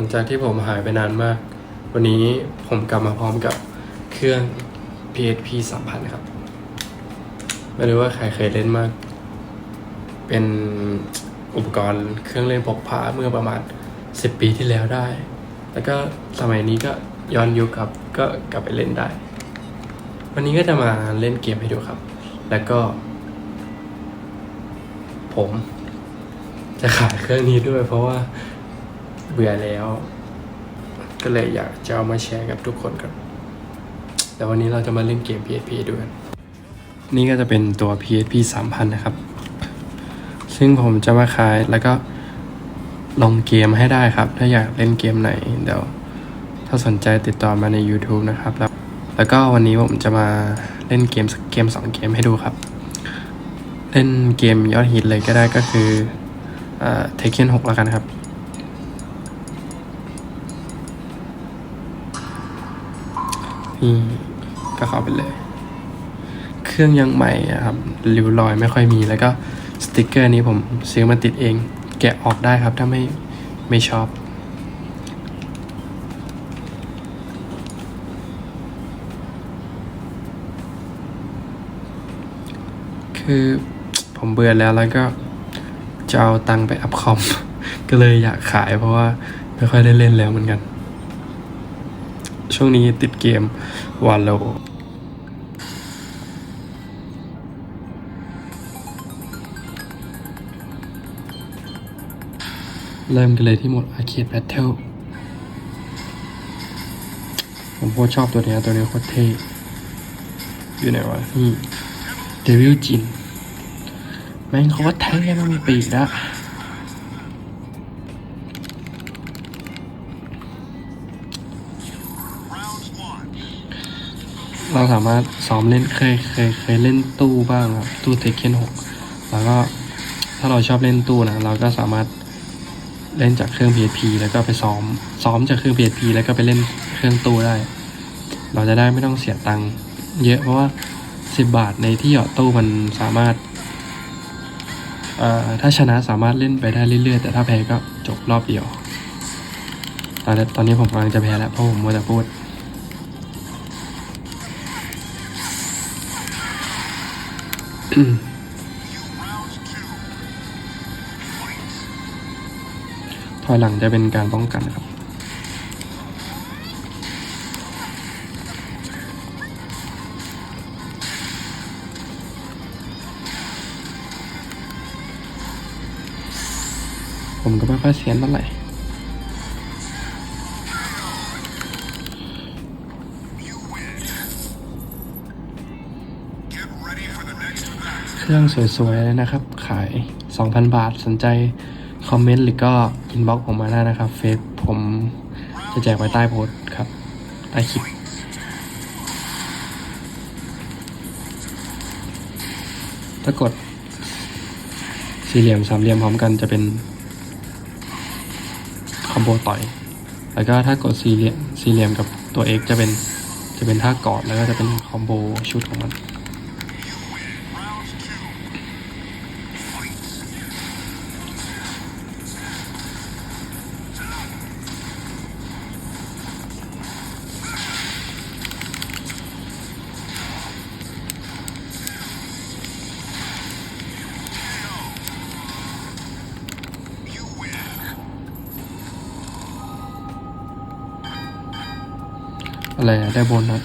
ลังจากที่ผมหายไปนานมาก วันนี้ผมกลับมาพร้อมกับเครื่อง PSP 3000 ครับ ไม่รู้ว่าใครเคยเล่นมาก เป็นอุปกรณ์เครื่องเล่นพกพาเมื่อประมาณ 10 ปีที่แล้วได้ แล้วก็สมัยนี้ก็ย้อนยุคครับก็กลับไปเล่นได้ วันนี้ก็จะมาเล่นเกมให้ดูครับ แล้วก็ ผมจะขายเครื่องนี้ด้วยเพราะว่า เบื่อแล้ว ก็เลยอยากจะเอามาแชร์กับทุกคนครับ แต่วันนี้เราจะมาเล่นเกม PSP ด้วยกันนี่ก็จะเป็นตัว PSP 3000 นะครับ ซึ่งผมจะมาขายแล้วก็ลงเกมให้ได้ครับ ถ้าอยากเล่นเกมไหนเดี๋ยว ถ้าสนใจติดต่อมาใน YouTube นะครับ แล้วแล้วก็วันนี้ผมจะมาเล่นเกมสักเกมสองเกมให้ดูครับ เล่นเกมยอดฮิตเลยก็ได้ก็คือเทคเคน6แล้วกันครับ นี่ก็เข้าไปเลย เครื่องยังใหม่ครับริ้วรอยไม่ค่อยมีแล้วก็สติกเกอร์นี้ผมซื้อมาติดเอง แกะออกได้ครับถ้าไม่ไม่ชอบคือผมเบื่อแล้วแล้วก็จะเอาตังค์ไปอัพคอม ก็เลยอยากขายเพราะว่าไม่ค่อยได้เล่นแล้วเหมือนกัน ช่วงนี้ติดเกมวาโลเริ่มกันเลยที่หมด Arcade Battle ผมโคตรชอบตัวเนี้ยตัวนี้โคตรเท่อยู่ไหนวะนี่เดวิลจิน แม่งโคตรเท่มันมีปีกนะ เราสามารถซ้อมเล่นเคยเคยเคยเล่นตู้บ้างครับตู้เทคเคนหกแล้วก็ถ้าเราชอบเล่นตู้นะเราก็สามารถเล่นจากเครื่อง PSP แล้วก็ไปซ้อมซ้อมจากเครื่อง PSP แล้วก็ไปเล่นเครื่องตู้ได้ เราจะได้ไม่ต้องเสียตังค์เยอะเพราะว่า 10 บาทในที่หยอดตู้มันสามารถเอ่อถ้าชนะสามารถเล่นไปได้เรื่อยๆ แต่ถ้าแพ้ก็จบรอบเดียว ตอนนี้ตอนนี้ผมกำลังจะแพ้แล้วเพราะผมมัวแต่พูด ถอยหลังจะเป็นการป้องกันครับ ผมก็ไม่ค่อยเสียนเท่าไหร่ เครื่องสวยๆเลยนะครับ ขาย 2,000 บาทสนใจคอมเมนต์หรือก็อินบ็อกผมมาได้นะครับ เฟซผมจะแจกไว้ใต้โพสต์ครับ ใต้คลิปถ้ากดสี่เหลี่ยมสามเหลี่ยมพร้อมกันจะเป็นคอมโบต่อย แล้วก็ถ้ากดสี่เหลี่ยมสี่เหลี่ยมกับตัว X จะเป็นจะเป็นท่ากอดแล้วก็จะเป็นคอมโบชุดของมัน อะไรได้บนัะ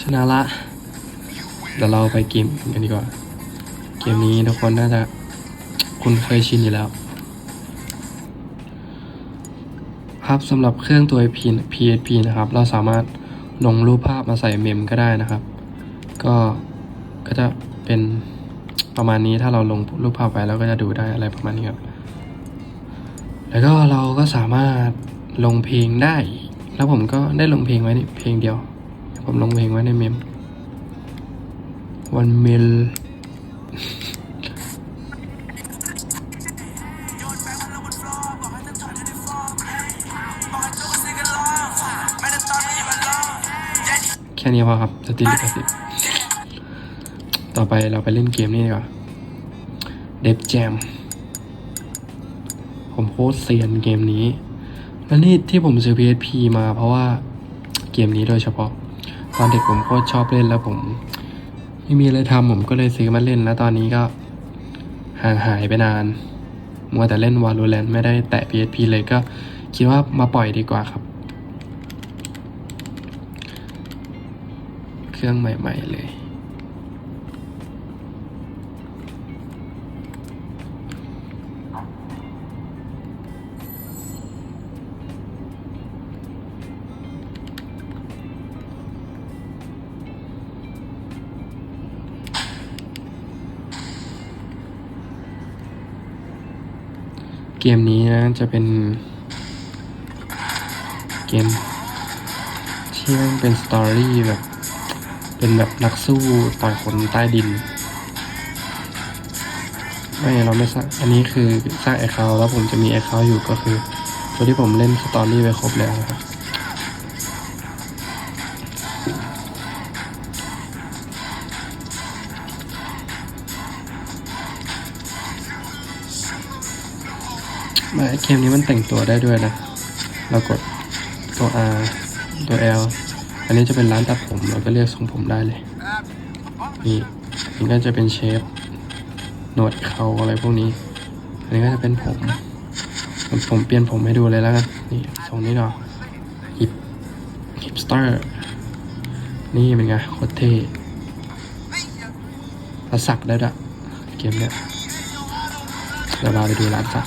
ชนะละ ดี๋ยวเราไปเกมกันดีกว่า เกมนี้ทุกคนน่าจะคุณเคยชินอยู่แล้ว ครับสำหรับเครื่องตัว PSP นะครับ เราสามารถลงรูปภาพมาใส่เมมก็ได้นะครับ ก็ก็จะเป็นประมาณนี้ถ้าเราลงรูปภาพไปแล้วก็จะดูได้อะไรประมาณนี้ครับ แล้วก็เราก็สามารถลงเพลงได้ แล้วผมก็ได้ลงเพลงไว้นี่เพลงเดียว ผมลงเพลงไว้ในเมม วันมิลแค่นี้พอครับสติลิขสิทธิ์ต่อไปเราไปเล่นเกมนี้ดีกว่าเดฟแจม ผมโคตรเซียนเกมนี้ และนี่ที่ผมซื้อ PSP มาเพราะว่าเกมนี้โดยเฉพาะ ตอนเด็กผมโคตรชอบเล่นแล้วผม ไม่มีอะไรทำผมก็เลยซื้อมาเล่นแล้วตอนนี้ก็ห่างหายไปนาน มัวแต่เล่น Valorant ไม่ได้แตะ PSP เลยก็คิดว่ามาปล่อยดีกว่าครับ เครื่องใหม่ ๆ เลย เกมนี้นะจะเป็น เกม ที่มันเป็นสตอรี่แบบ เป็นแบบนักสู้ต่อยคนใต้ดิน ไม่เราไม่สร้างอันนี้คือสร้างไอคาวแล้วผมจะมีไอคาวอยู่ก็คือตัวที่ผมเล่นสตอรี่ไปครบแล้วครับ มาเกมนี้มันแต่งตัวได้ด้วยนะ เรากดตัว R ตัว L อันนี้จะเป็นร้านตัดผม เราก็เลือกทรงผมได้เลย นี่อันนี้ก็จะเป็นเชฟหนวดเขาอะไรพวกนี้ อันนี้ก็จะเป็นผมผม ผมเปลี่ยนผมให้ดูเลยแล้วกัน นี่ทรงนี้เนาะฮิปฮิปสเตอร์ นี่เป็นไงโคตรเท่แล้วสักได้ด้วยเกมเนี้ยเดี๋ยวเราไปดูร้านสัก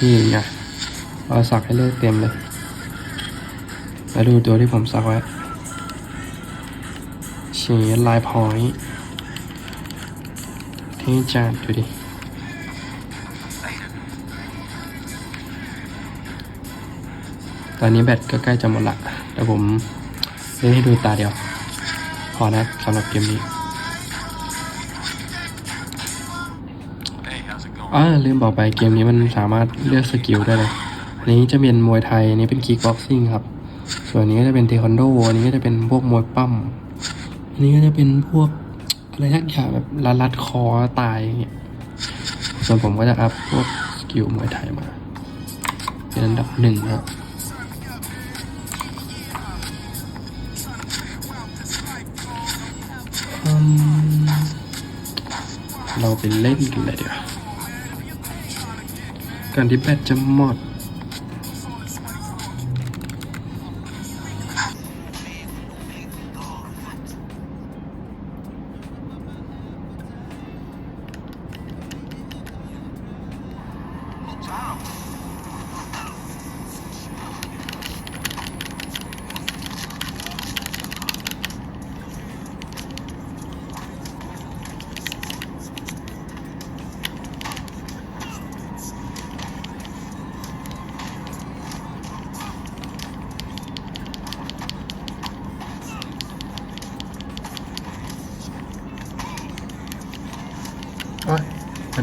นี่ไงเราสักให้เลือกเต็มเลย แล้วดูตัวที่ผมสักไว้เฉียลายพอยที่จานดูดิตอนนี้แบตก็ใกล้จะหมดละแต่ผมเล่นให้ดูตาเดียว พอนะสำหรับเกมนี้ อ่าลืมบอกไปเกมนี้มันสามารถเลือกสกิลได้เลยอันนี้จะเป็นมวยไทยอันนี้เป็นคิกบ็อกซิ่งครับ ส่วนนี้ก็จะเป็นเทควันโดอันนี้ก็จะเป็นพวกมวยปั้มอันนี้ก็จะเป็นพวกอะไรทักอย่างแบบรัดรัดคอตายอย่างเงี้ยส่วนผมก็จะอัพพวกสกิลมวยไทยมาเป็นอันดับหนึ่งครับอืมเราไปเล่นกันเลยเดี๋ยวา การที่แบตจะหมด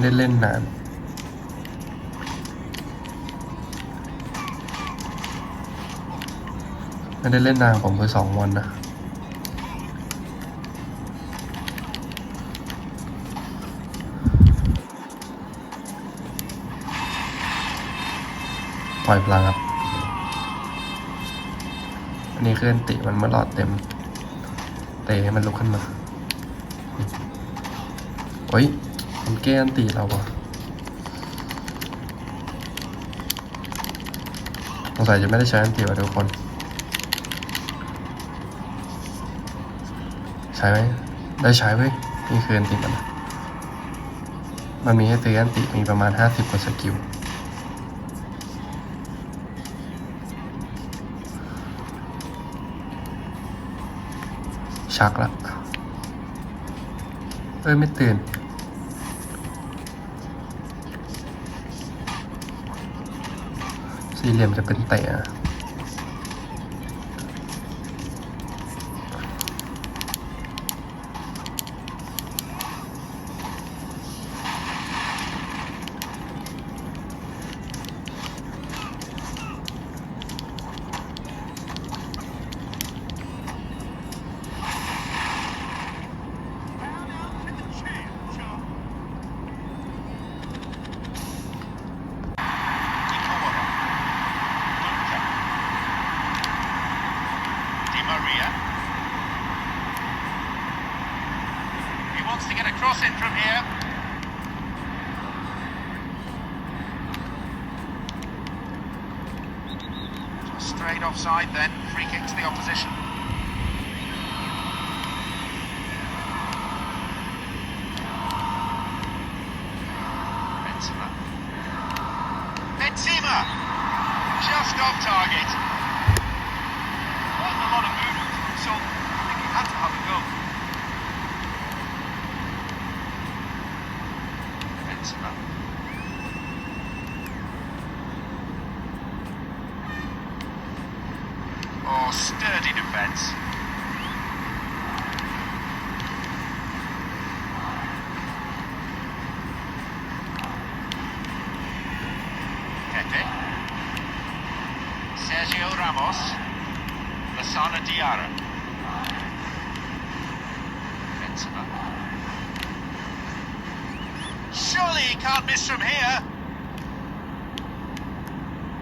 ไม่ได้เล่นนานไม่ได้เล่นนานผมคือสองวันนะปล่อยพลังครับ อันนี้เคืออันติมันเมื่อหลอดเต็ม เตะให้มันลุกขึ้นมาเฮ้ย แก้อันติเราอะสงสัยจะไม่ได้ใช้อันติว่ะทุกคน ใช้ไหมได้ใช้เว้ยนี่คืออันติมันมันมีให้ซื้ออันติมีประมาณห้าสิบกว่าสกิลชักละเอ้ยไม่ตื่น สี่เหลี่ยมจะเป็นเตะ Straight offside then. Free kick to the opposition. Benzema. Benzema! Just off target. Wasn't a lot of movement from Son. I think he had to have a go. Benzema. Sturdy defence. Pepe. Sergio Ramos. Lasana Diarra. Benzema. Surely he can't miss from here.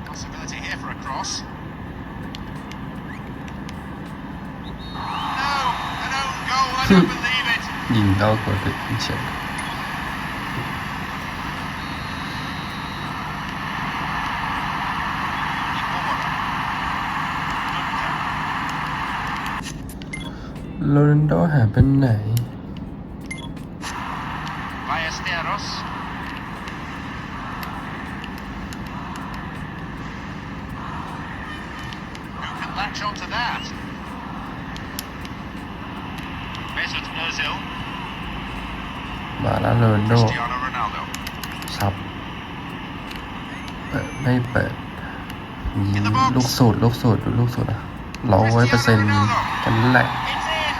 Possibility here for a cross. Goal. I don't believe it. ยิงเข้าตัวตึกเฉย Imora. Luka. โรนัลโดหายเป็นไหน Ballesteros. Who can latch onto that? Mesut Ozil, มาแล้วโรนัลโด Cristiano Ronaldo. ซับ เปิดไม่เปิดยิงลูกสูตรลูกสูตรดูลูกสูตรอะร้อยเปอร์เซ็นต์กันแหละ It's in.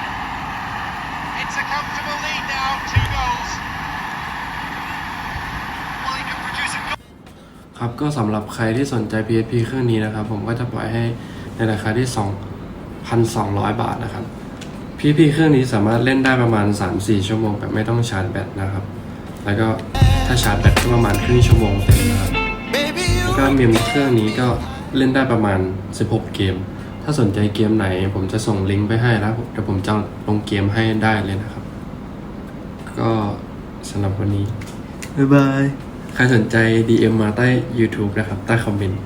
It's a comfortable lead now. Two goals. Well, he can produce a goal. ครับก็สำหรับใครที่สนใจ PSP เครื่องนี้นะครับ ผมก็จะปล่อยให้ในราคาที่ 2,200 บาทนะครับ PSP เครื่องนี้สามารถเล่นได้ประมาณ 3-4 ชั่วโมงแบบไม่ต้องชาร์จแบตนะครับ แล้วก็ถ้าชาร์จแบตก็ประมาณครึ่งชั่วโมงเต็มนะครับ แล้วก็เมมเครื่องนี้ก็เล่นได้ประมาณ 16 เกม ถ้าสนใจเกมไหน ผมจะส่งลิงก์ไปให้แล้วเดี๋ยวผมจะลงเกมให้ได้เลยนะครับ ก็สำหรับวันนี้ บ๊ายบาย ใครสนใจ DM มาใต้ YouTube นะครับ ใต้คอมเมนต์